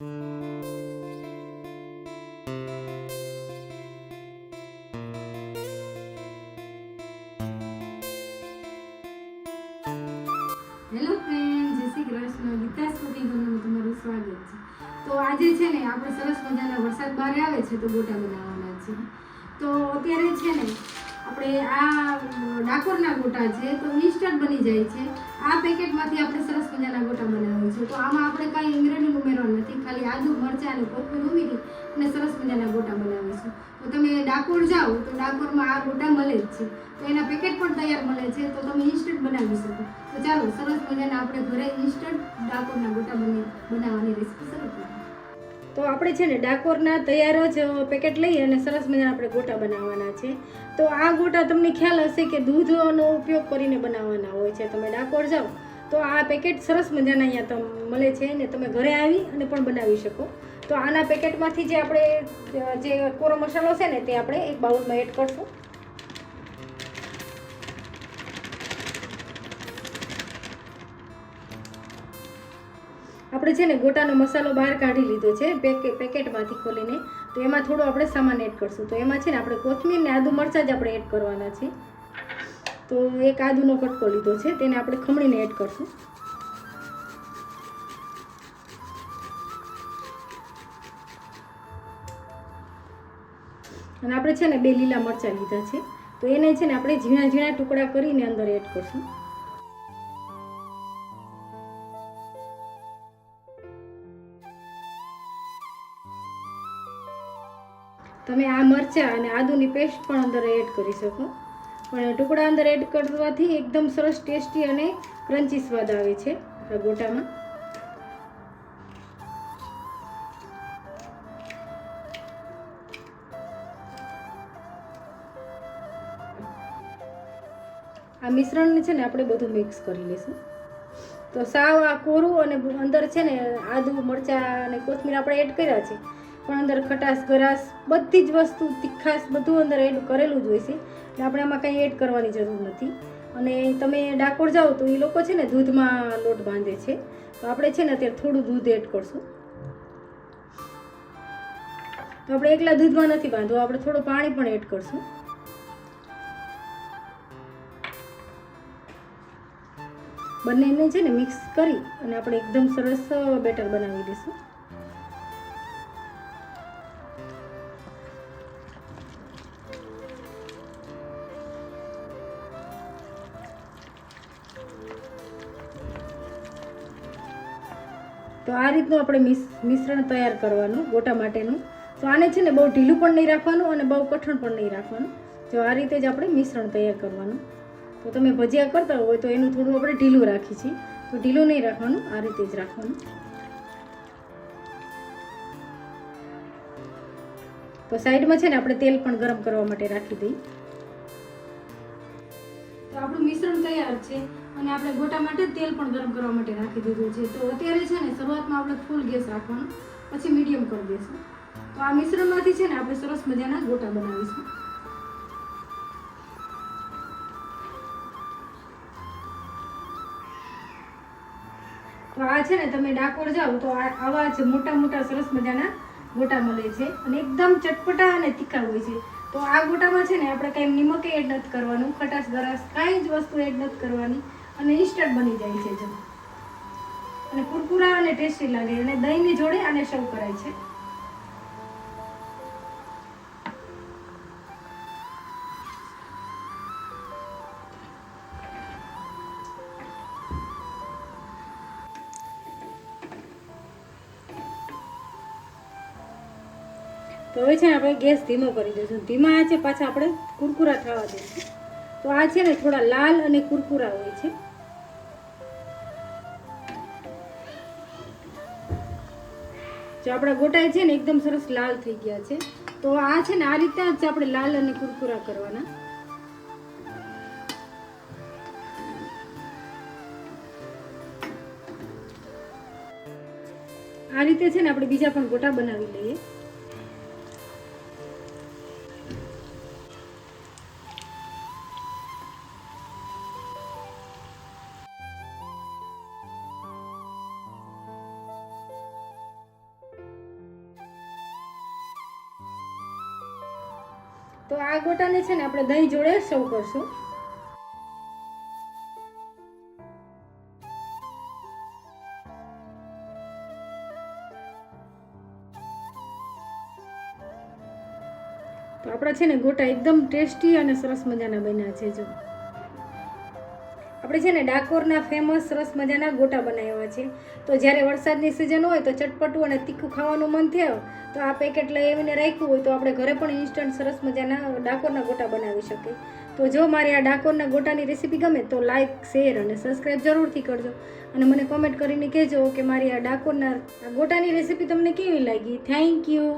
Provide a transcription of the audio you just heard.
Hello friend જય શ્રી કૃષ્ણ. ગીતાસ કુકિંગમાં તમારું સ્વાગત છે. તો આજે છે ને, આપણે સરસ મજાના વરસાદ બહાર આવે છે તો ગોટા બનાવવાના છે. તો અત્યારે છે ને, આપણે આ ડાકોરના ગોટા છે તો ઇન્સ્ટન્ટ બની જાય છે. આ પેકેટમાંથી આપણે સરસ મજાના ગોટા બનાવીએ છીએ તો આમાં આપણે કાંઈ ઇન્ગ્રેડિયન્ટ ઉમેરવાનું નથી, ખાલી આદુ, મરચાં અને કોથમીર ઉમેરી અને સરસ મજાના ગોટા બનાવીશું તો તમે ડાકોર જાઓ, તો ડાકોરમાં આ ગોટા મળે જ છે. તો એના પેકેટ પણ તૈયાર મળે છે, તો તમે ઇન્સ્ટન્ટ બનાવી શકો. તો ચાલો, સરસ મજાના આપણે ઘરે ઇન્સ્ટન્ટ ડાકોરના ગોટા બની, બનાવવાની રેસીપી શરૂ કરીએ. તો આપણે છે ને ડાકોરના તૈયાર જ પેકેટ લઈ અને સરસ મજાના આપણે ગોટા બનાવવાના છે. તો આ ગોટા તમને ખ્યાલ હશે કે દૂધનો ઉપયોગ કરીને બનાવવાના હોય છે. તમે ડાકોર જાઓ, તો આ પેકેટ સરસ મજાના અહીંયા તમ, મળે છે ને તમે ઘરે આવી અને પણ બનાવી શકો. તો આના પેકેટમાંથી જે આપણે જે કોરો મસાલો છે ને તે આપણે એક બાઉલમાં એડ કરશું. આપણે છે ને ગોટાનો મસાલો બહાર કાઢી લીધો છે, પેકે, પેકેટમાંથી ખોલીને. તો એમાં થોડો આપણે સામાન એડ કરશું. તો એમાં છે ને આપણે કોથમીર ને આદુ મરચાં જ આપણે એડ કરવાના છે તો એક આદુનો કટકો લીધો છે, તેને આપણે ખમણીને એડ કરશું. અને આપણે છે ને બે લીલા મરચાં લીધા છે. તો એને છે ને આપણે ઝીણા ઝીણા ટુકડા કરીને અંદર એડ કરશું. તમે આ મરચાં અને આદુની પેસ્ટ પણ અંદર એડ કરી શકો. પણ ટુકડા અંદર એડ કરવાથી એકદમ સરસ ટેસ્ટી અને ક્રન્ચી સ્વાદ આવે છે ગોટામાં. આ મિશ્રણને છે ને આપણે બધું મિક્સ કરી લઈશું. તો સાવ આ કોરું અને અંદર છે ને આદુ, મરચાં અને કોથમીર આપણે એડ કર્યા છે. પણ અંદર ખટાશ, ગરાશ બધી જ વસ્તુ તીખાશ બધું અંદર એડ કરેલું જ હોય છે. એટલે આપણે આમાં કંઈ એડ કરવાની જરૂર નથી. અને તમે ડાકોર જાઓ તો એ લોકો છે ને દૂધમાં લોટ બાંધે છે. તો આપણે છે ને અત્યારે થોડું દૂધ એડ કરશું. તો આપણે એકલા દૂધમાં નથી બાંધવું, આપણે થોડું પાણી પણ એડ કરશું. બંનેને છે ને મિક્સ કરી અને આપણે એકદમ સરસ બેટર બનાવી દઈશું. તો આ રીતનું આપણે મિસ, મિશ્રણ તૈયાર કરવાનું, ગોટા માટેનું. તો આને છે ને બહુ ઢીલું પણ નહીં રાખવાનું અને બહુ કઠણ પણ નહીં રાખવાનું. જો આ રીતે જ આપણે મિશ્રણ તૈયાર કરવાનું. તો તમે ભજીયા કરતા હોય તો એનું થોડું આપણે ઢીલું રાખીએ છીએ તો ઢીલું નહીં રાખવાનું, આ રીતે જ રાખવાનું. તો સાઈડમાં છે ને આપણે તેલ પણ ગરમ કરવા માટે રાખી દઈએ. તો આપણું મિશ્રણ તૈયાર છે. અને આપણે ગોટા માટે તેલ પણ ગરમ કરવા માટે રાખી દીધું છે. તો અત્યારે છે ને શરૂઆતમાં આપણે ફૂલ ગેસ રાખવાનો, પછી મીડિયમ કરી દઈશું તો આ મિશ્રણમાંથી છે ને આપણે સરસ મજાના ગોટા બનાવીશું. તો આ છે ને તમે ડાકોર જાઓ તો આવા જ મોટા મોટા સરસ મજાના ગોટા મળે છે અને એકદમ ચટપટા અને તીખા હોય છે. તો આ ગોટામાં છે ને આપણે કાંઈ નિમક એડ નથી કરવાનું, ખટાશ ગરાશ કાંઈ જ વસ્તુ એડ નથી કરવાની. અને ઇન્સ્ટન્ટ બની જાય છે જમ અને કુરકુરા અને ટેસ્ટી લાગે અને દહીંની જોડે આને સર્વ કરાય છે. તો હવે છે ને આપણે ગેસ ધીમો કરી દઈશું. ધીમા આંચે પાછા આપણે કુરકુરા થવા દઈશું. તો આ છે ને થોડા લાલ અને કુરકુરા હોય છે. જો આપણા ગોટા છે ને એકદમ સરસ લાલ થઈ ગયા છે, તો આ છે ને આ રીતે જ આપણે લાલ અને કુરકુરા કરવાના. આ રીતે છે ને આપણે બીજા પણ ગોટા બનાવી લઈએ. તો આ ગોટાને છે ને આપણે દહીં જોડે સર્વ કરશું. તો આપણા છે ને ગોટા એકદમ ટેસ્ટી અને સરસ મજાના બન્યા છે જો. આપણે છે ને ડાકોરના ફેમસ સરસ મજાના ગોટા બનાવ્યા છે. તો જ્યારે વરસાદની સિઝન હોય તો ચટપટું અને તીખું ખાવાનું મન થયો, તો આ પેકેટ લઈ આવીને રાખ્યું હોય તો આપણે ઘરે પણ ઇન્સ્ટન્ટ સરસ મજાના ડાકોરના ગોટા બનાવી શકીએ. તો જો મારી આ ડાકોરના ગોટાની રેસીપી ગમે તો લાઇક શેર અને સબસ્ક્રાઈબ જરૂરથી કરજો. અને મને કોમેન્ટ કરીને કહેજો કે મારી આ ડાકોરના ગોટાની રેસીપી તમને કેવી લાગી? Thank you